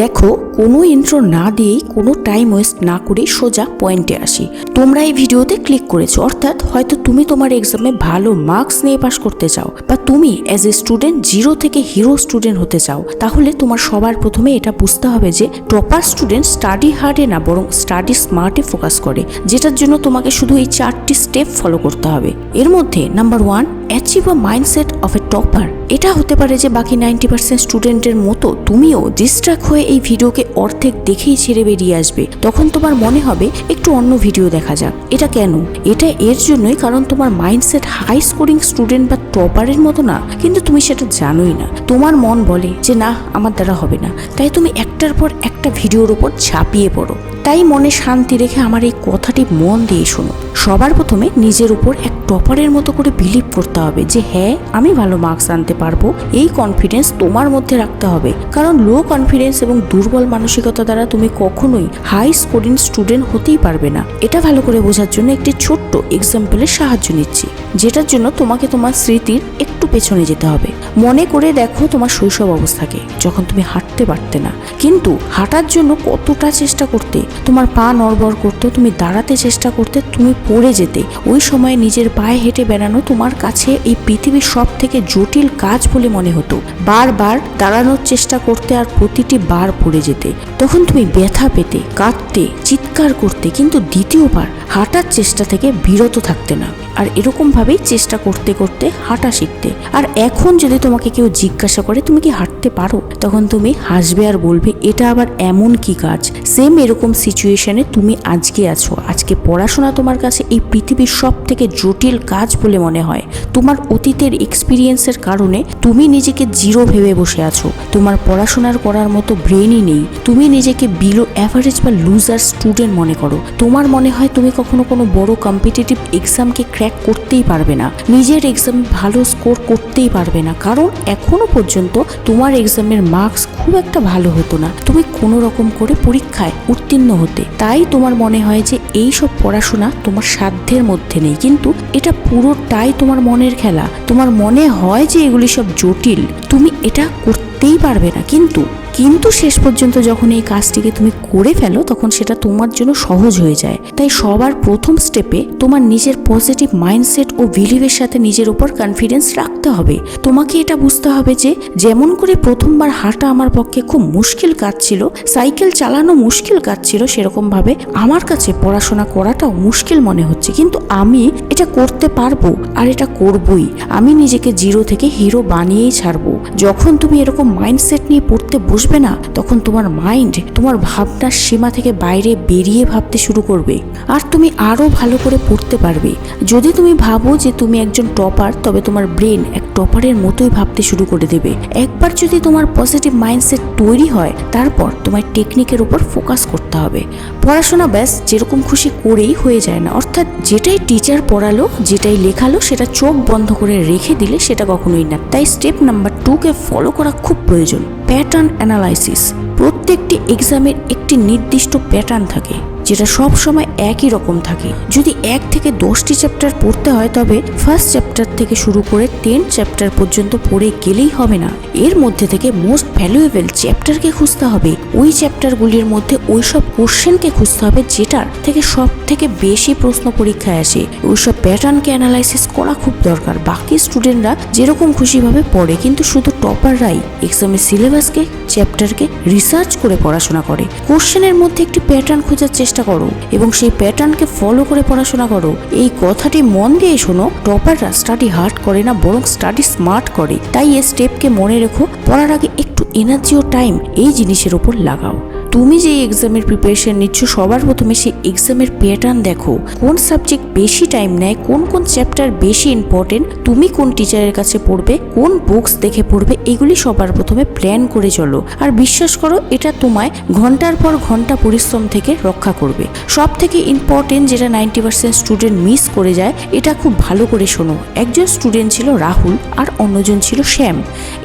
দেখো, কোনো ইন্ট্রো না দিয়েই কোনো টাইম ওয়েস্ট না করেই সোজা পয়েন্টে আসি। তোমরা এই ভিডিওতে ক্লিক করেছ, অর্থাৎ হয়তো তুমি তোমার এক্সামে ভালো মার্কস নিয়ে পাশ করতে চাও, বা তুমি অ্যাজ এ স্টুডেন্ট জিরো থেকে হিরো স্টুডেন্ট হতে চাও, তাহলে তোমার সবার প্রথমে এটা বুঝতে হবে যে টপার স্টুডেন্ট স্টাডি হার্ডে না, বরং স্টাডি স্মার্টে ফোকাস করে, যেটার জন্য তোমাকে শুধু এই চারটি স্টেপ ফলো করতে হবে। এর মধ্যে number one achieve a mindset of a topper এটা হতে পারে যে বাকি নাইনটি পার্সেন্ট স্টুডেন্টের মতো তুমিও ডিস্ট্রাক্ট হয়ে এই ভিডিওকে অর্ধেক দেখেই ছেড়ে বেরিয়ে আসবে। তখন তোমার মনে হবে, একটু অন্য ভিডিও দেখা যাক। এটা কেন? এটা এর জন্যই কারণ তোমার মাইন্ডসেট হাই স্কোরিং স্টুডেন্ট বা টপারের মতো না, কিন্তু তুমি সেটা জানোই না। তোমার মন বলে যে, না, আমার দ্বারা হবে না। তাই তুমি একটার পর একটা ভিডিওর ওপর ঝাঁপিয়ে পড়ো। তাই মনে শান্তি রেখে আমার এই কথাটি মন দিয়ে শোনো। সবার প্রথমে নিজের উপর এক টপারের মতো করে বিলিভ করতে হবে যে হ্যাঁ আমি ভালো মার্কস আনতে পারব। এই কনফিডেন্স তোমার মধ্যে রাখতে হবে। কারণ লো কনফিডেন্স এবং দুর্বল মানসিকতা দ্বারা তুমি কখনোই হাই স্কোরিং স্টুডেন্ট হতেই পারবে না। এটা ভালো করে বোঝার জন্য একটি ছোট্ট এক্সাম্পলের সাহায্য নিচ্ছি। যেটার জন্য তোমাকে তোমার স্মৃতির একটু পেছনে যেতে হবে। মনে করে দেখো তোমার শৈশব অবস্থাকে, যখন তুমি হাঁটতে পারতে না। কিন্তু হাঁটার জন্য কতটা চেষ্টা করতে, তোমার পা নড়বড় করতে, তুমি দাঁড়াতে চেষ্টা করতে, তুমি পড়ে যেতে। ওই সময় নিজের পায়ে হেঁটে বেড়ানো তোমার কাছে এই পৃথিবীর সব থেকে জটিল কাজ বলে মনে হতো। বারবার দাঁড়ানোর চেষ্টা করতে আর প্রতিটি বার পড়ে যেতে। তখন তুমি ব্যথা পেতে, কাঁদতে, চিৎকার করতে, কিন্তু দ্বিতীয়বার হাঁটার চেষ্টা থেকে বিরত থাকতে না। আর এরকম ভাবেই চেষ্টা করতে করতে হাঁটা শিখতে। আর এখন যদি তোমাকে কেউ জিজ্ঞাসা করে, তুমি কি হাঁটতে পারো? তখন তুমি হাসবে আর বলবে, এটা আবার এমন কি কাজ? সেম এরকম সিচুয়েশনে তুমি আজকে আছো। আজকে পড়াশোনা তোমার কাছে এই পৃথিবীর সব থেকে জটিল কাজ বলে মনে হয়। তোমার অতীতের এক্সপিরিয়েন্সের কারণে তুমি নিজেকে জিরো ভেবে বসে আছো। তোমার পড়াশোনার করার মতো ব্রেনই নেই। তুমি নিজেকে বিলো অ্যাভারেজ বা লুজার স্টুডেন্ট মনে করো। তোমার মনে হয় তুমি কখনো কোনো বড় কম্পিটিটিভ এক্সামকে ক্র্যাক করতেই পারবে না। নিজের এক্সাম ভালো স্কোর করতেই পারবে না। কারণ এখনও পর্যন্ত তোমার এক্সামের মার্কস খুব একটা ভালো হতো না। তুমি কোনো রকম করে পরীক্ষায় উত্তীর্ণ হতে। তাই তোমার মনে হয় যে এই সব পড়াশোনা তোমার সাধ্যের মধ্যে নেই। কিন্তু এটা পুরোটাই তোমার মনের খেলা। তোমার মনে হয় যে এগুলি সব জটিল। তুমি এটা করতেই পারবে না। কিন্তু কিন্তু শেষ পর্যন্ত যখন এই কাজটিকে তুমি করে ফেলো, তখন সেটা তোমার জন্য সহজ হয়ে যায়। তাই সবার প্রথম স্টেপে তোমার নিজের পজিটিভ মাইন্ডসেট ও বিলিভের সাথে নিজের উপর কনফিডেন্স রাখতে হবে। তোমাকে এটা বুঝতে হবে যে, যেমন করে প্রথমবার হাঁটা আমার পক্ষে খুব মুশকিল কাজ ছিল, সাইকেল চালানো মুশকিল কাজ ছিল, সেরকমভাবে আমার কাছে পড়াশোনা করাটাও মুশকিল মনে হচ্ছে। কিন্তু আমি এটা করতে পারব আর এটা করবই। আমি নিজেকে জিরো থেকে হিরো বানিয়েই ছাড়বো। যখন তুমি এরকম মাইন্ডসেট নিয়ে পড়তে বসবে না, তখন তোমার মাইন্ড তোমার ভাবনার সীমা থেকে বাইরে বেরিয়ে ভাবতে শুরু করবে। আর তুমি আরও ভালো করে পড়তে পারবে। যদি তুমি ভাবো যে তুমি একজন টপার তবে তোমার ব্রেন এক টপারের মতোই ভাবতে শুরু করে দেবে। একবার যদি তোমার পজিটিভ মাইন্ডসেট তৈরি হয়, তারপর তোমার টেকনিকের উপর ফোকাস করতে হবে। পড়াশোনা ব্যাস, যেরকম খুশি করেই হয়ে যায় না। অর্থাৎ যেটাই টিচার পড়ালো, যেটাই লেখালো, সেটা চোখ বন্ধ করে রেখে দিলে সেটা কখনোই না। তাই স্টেপ নাম্বার টুকে ফলো করা খুব প্রয়োজন। Pattern analysis. প্রত্যেকটি এক্সামের একটি নির্দিষ্ট প্যাটার্ন থাকে, যেটা সব সময় একই রকম থাকে। যদি এক থেকে দশটি চ্যাপ্টার পড়তে হয়, তবে ফার্স্ট চ্যাপ্টার থেকে শুরু করে টেন চ্যাপ্টার পর্যন্ত পড়ে গেলেই হবে না। এর মধ্যে থেকে মোস্ট ভ্যালুয়েবল চ্যাপ্টারকে খুঁজতে হবে। ওই চ্যাপ্টারগুলির মধ্যে ওই সব কোশ্চেনকে খুঁজতে হবে, যেটার থেকে সব থেকে বেশি প্রশ্ন পরীক্ষায় আসে। ওই সব প্যাটার্নকে অ্যানালাইসিস করা খুব দরকার। বাকি স্টুডেন্টরা যেরকম খুশিভাবে পড়ে, কিন্তু শুধু টপাররাই এক্সামের সিলেবাসকে চ্যাপ্টারকে রিসার্চ করে পড়াশোনা করে। কোশ্চেনের মধ্যে একটি প্যাটার্ন খোঁজার চেষ্টা করো এবং সেই প্যাটার্নকে ফলো করে পড়াশোনা করো। এই কথাটি মন দিয়ে শোনো টপাররা স্টাডি হার্ড করে না, বরং স্টাডি স্মার্ট করে। তাই এই স্টেপকে মনে রেখো, পড়ার আগে একটু এনার্জি ও টাইম এই জিনিসের উপর লাগাও। তুমি যে এক্সামের প্রিপারেশন নিচ্ছ, সবার প্রথমে সেই এক্সামের প্যাটার্ন দেখো। কোন সাবজেক্ট বেশি টাইম নেয়, কোন কোন চ্যাপ্টার বেশি ইম্পর্টেন্ট তুমি কোন টিচারের কাছে পড়বে, কোন বুকস দেখে পড়বে, এগুলি সবার প্রথমে প্ল্যান করে চলো। আর বিশ্বাস করো, এটা তোমায় ঘণ্টার পর ঘণ্টা পরিশ্রম থেকে রক্ষা করবে। সব থেকে ইম্পর্টেন্ট যেটা নাইনটি পার্সেন্ট স্টুডেন্ট মিস করে যায়, এটা খুব ভালো করে শোনো। একজন স্টুডেন্ট ছিল রাহুল, আর অন্যজন ছিল শ্যাম।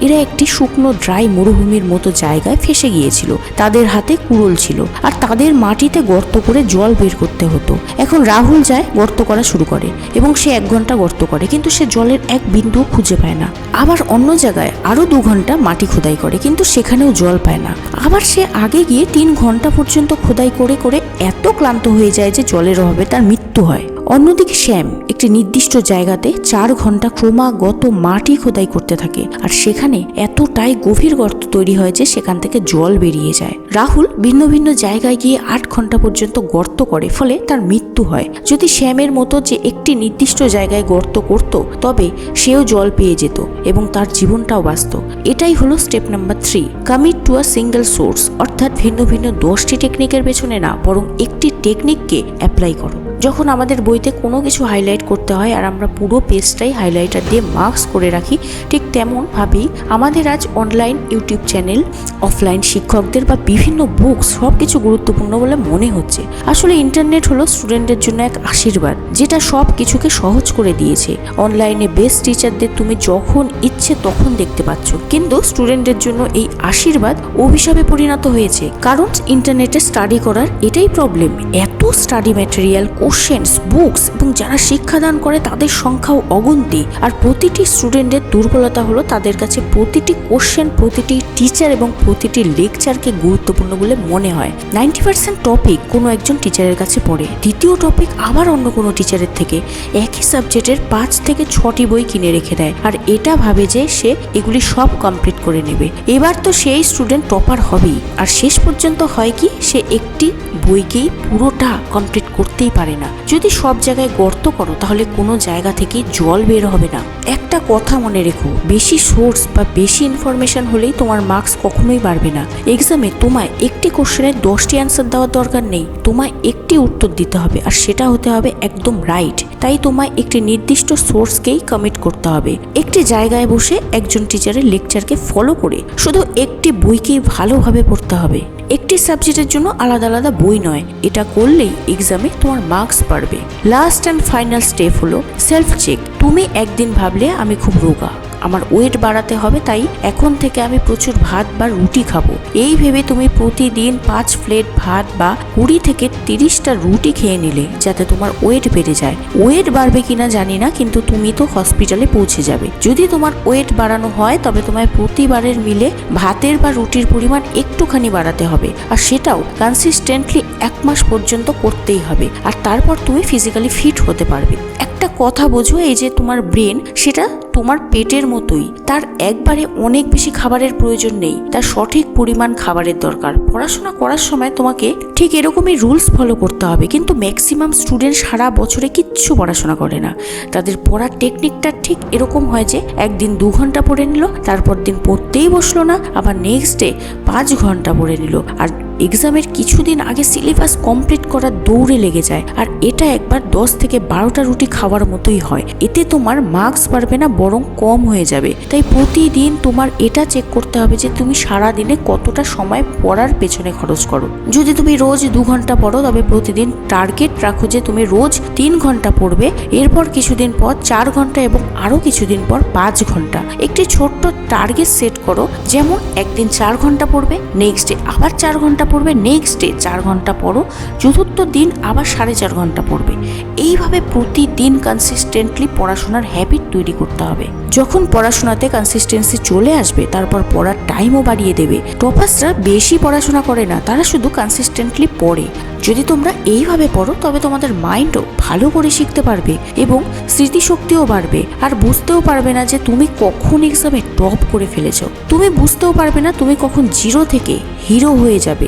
এরা একটি শুকনো ড্রাই মরুভূমির মতো জায়গায় ফেসে গিয়েছিল। তাদের হাতে কুড়োল ছিল আর তাদের মাটিতে গর্ত করে জল বের করতে হতো। এখন রাহুল যায় গর্ত করা শুরু করে এবং সে এক ঘণ্টা গর্ত করে, কিন্তু সে জলের এক বিন্দুও খুঁজে পায় না। আবার অন্য জায়গায় আরও দু ঘণ্টা মাটি খোদাই করে, কিন্তু সেখানেও জল পায় না। আবার সে আগে গিয়ে তিন ঘণ্টা পর্যন্ত খোদাই করে করে এত ক্লান্ত হয়ে যায় যে জলের অভাবে তার মৃত্যু হয়। অন্যদিকে শ্যাম একটি নির্দিষ্ট জায়গাতে চার ঘণ্টা ক্রমাগত মাটি খোদাই করতে থাকে আর সেখানে এতটাই গভীর গর্ত তৈরি হয় যে সেখান থেকে জল বেরিয়ে যায়। রাহুল ভিন্ন ভিন্ন জায়গায় গিয়ে আট ঘণ্টা পর্যন্ত গর্ত করে, ফলে তার মৃত্যু হয়। যদি শ্যামের মতো যে একটি নির্দিষ্ট জায়গায় গর্ত করত, তবে সেও জল পেয়ে যেত এবং তার জীবনটাও বাঁচত। এটাই হলো step number three commit to a single source অর্থাৎ ভিন্ন ভিন্ন দশটি টেকনিকের পেছনে না, বরং একটি টেকনিককে অ্যাপ্লাই করো। যখন আমাদের বইতে কোনো কিছু হাইলাইট করতে হয় আর আমরা পুরো পেজটাই হাইলাইটার দিয়ে মার্কস করে রাখি, ঠিক তেমনভাবেই আমাদের আজ অনলাইন ইউটিউব চ্যানেল অফলাইন শিক্ষকদের বা বিভিন্ন বুক সব কিছু গুরুত্বপূর্ণ বলে মনে হচ্ছে। আসলে ইন্টারনেট হলো স্টুডেন্টের জন্য এক আশীর্বাদ, যেটা সব কিছুকে সহজ করে দিয়েছে। অনলাইনে বেস্ট টিচারদের তুমি যখন ইচ্ছে তখন দেখতে পাচ্ছ। কিন্তু স্টুডেন্টের জন্য এই আশীর্বাদ অভিশাপে পরিণত হয়েছে। কারণ ইন্টারনেটে স্টাডি করার এটাই প্রবলেম এত স্টাডি ম্যাটেরিয়াল কোশ্চেন্স বুকস এবং যারা শিক্ষাদান করে, তাদের সংখ্যাও অগন্তি। আর প্রতিটি স্টুডেন্টের দুর্বলতা হলো তাদের কাছে প্রতিটি কোশ্চেন প্রতিটি টিচার এবং প্রতিটি লেকচারকে গুরুত্বপূর্ণ বলে মনে হয়। নাইনটি পার্সেন্ট টপিক কোনো একজন টিচারের কাছে পড়ে। দ্বিতীয় টপিক আবার অন্য কোনো টিচারের থেকে একই সাবজেক্টের পাঁচ থেকে ছটি বই কিনে রেখে দেয়। আর এটা ভাবে যে সে এগুলি সব কমপ্লিট করে নেবে। এবার তো সেই স্টুডেন্ট টপার হবেই। আর শেষ পর্যন্ত হয় কি, সে একটি বইকেই পুরোটা কমপ্লিট করতেই পারে না। যদি সব জায়গায় গর্ত করো, তাহলে কোনো জায়গা থেকে জল বের হবে না। একটা কথা মনে রেখো, বেশি সোর্স বা বেশি ইনফরমেশন হলেই তোমার মার্কস কখনোই বাড়বে না। এক্সামে তোমায় একটি কোশ্চেনের দশটি অ্যান্সার দেওয়ার দরকার নেই। তোমায় একটি উত্তর দিতে হবে, আর সেটা হতে হবে একদম রাইট তাই তোমায় একটি নির্দিষ্ট সোর্সকেই কমিট করতে হবে। একটি জায়গায় বসে একজন টিচারের লেকচারকে ফলো করে শুধু একটি বইকেই ভালোভাবে পড়তে হবে। একটি সাবজেক্টের জন্য আলাদা আলাদা বই নয়। এটা করলেই এক্সামে তোমার মার্কস বাড়বে। লাস্ট অ্যান্ড ফাইনাল স্টেপ হলো সেলফ চেক তুমি একদিন ভাবলে আমি খুব রোগা। আমার ওয়েট বাড়াতে হবে, তাই এখন থেকে আমি প্রচুর ভাত বা রুটি খাব। এই ভেবে তুমি প্রতিদিন পাঁচ প্লেট ভাত বা কুড়ি থেকে তিরিশটা রুটি খেয়ে নিলে, যাতে তোমার ওয়েট বেড়ে যায়। ওয়েট বাড়বে কিনা জানি না, কিন্তু তুমি তো হসপিটালে পৌঁছে যাবে। যদি তোমার ওয়েট বাড়ানো হয়, তবে তোমায় প্রতিবারের মিলে ভাতের বা রুটির পরিমাণ একটুখানি বাড়াতে হবে। আর সেটাও কনসিস্টেন্টলি এক মাস পর্যন্ত করতেই হবে। আর তারপর তুমি ফিজিক্যালি ফিট হতে পারবে। একটা কথা বোঝো, এই যে তোমার ব্রেন সেটা তোমার পেটের মতোই। তার একবারে অনেক বেশি খাবারের প্রয়োজন নেই। তার সঠিক পরিমাণ খাবারের দরকার। পড়াশোনা করার সময় তোমাকে ঠিক এরকমই রুলস ফলো করতে হবে। কিন্তু ম্যাক্সিমাম স্টুডেন্ট সারা বছরে কিচ্ছু পড়াশোনা করে না। তাদের পড়ার টেকনিকটা ঠিক এরকম হয় যে, একদিন দু ঘণ্টা পড়ে নিল, তারপর দিন পড়তেই বসল না, আবার নেক্সট ডে পাঁচ ঘণ্টা পড়ে নিল। আর এক্সামের কিছুদিন আগে সিলেবাস কমপ্লিট করার দৌড়ে লেগে যায়, আর এটা একবার দশ থেকে বারোটা রুটি খাওয়ার মতোই হয়। এতে তোমার মার্কস বাড়বে না, বরং কম হয়ে যাবে। তাই প্রতিদিন তোমার এটা চেক করতে হবে যে তুমি সারা দিনে কতটা সময় পড়ার পেছনে খরচ করো। যদি তুমি রোজ দু ঘণ্টা পড়ো, তবে প্রতিদিন টার্গেট রাখো যে তুমি রোজ তিন ঘণ্টা পড়বে। এরপর কিছুদিন পর চার ঘণ্টা এবং আরও কিছুদিন পর পাঁচ ঘণ্টা। একটি ছোট্ট টার্গেট সেট করো, যেমন একদিন চার ঘণ্টা পড়বে নেক্সট ডে আবার চার ঘণ্টা পড়বে নেক্সট ডে চার ঘণ্টা পড়ো। চতুর্থ দিন আবার সাড়ে চার ঘণ্টা পড়বে। এইভাবে প্রতিদিন কনসিস্টেন্টলি পড়াশোনার হ্যাবিট তৈরি করতে হবে। যখন পড়াশোনাতে কনসিস্টেন্সি চলে আসবে, তারপর পড়ার টাইমও বাড়িয়ে দেবে। টপার্সরা বেশি পড়াশোনা করে না, তারা শুধু কনসিস্টেন্টলি পড়ে। যদি তোমরা এইভাবে পড়ো, তবে তোমাদের মাইন্ডও ভালো করে শিখতে পারবে এবং স্মৃতিশক্তিও বাড়বে। আর বুঝতেও পারবে না যে তুমি কখন এক্সামে টপ করে ফেলেছ। তুমি বুঝতেও পারবে না তুমি কখন জিরো থেকে হিরো হয়ে যাবে।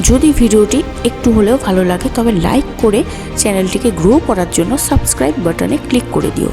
যদি ভিডিওটি একটু হলেও ভালো লাগে, তবে লাইক করে চ্যানেলটিকে গ্রো করার জন্য সাবস্ক্রাইব বাটনে ক্লিক করে দিও।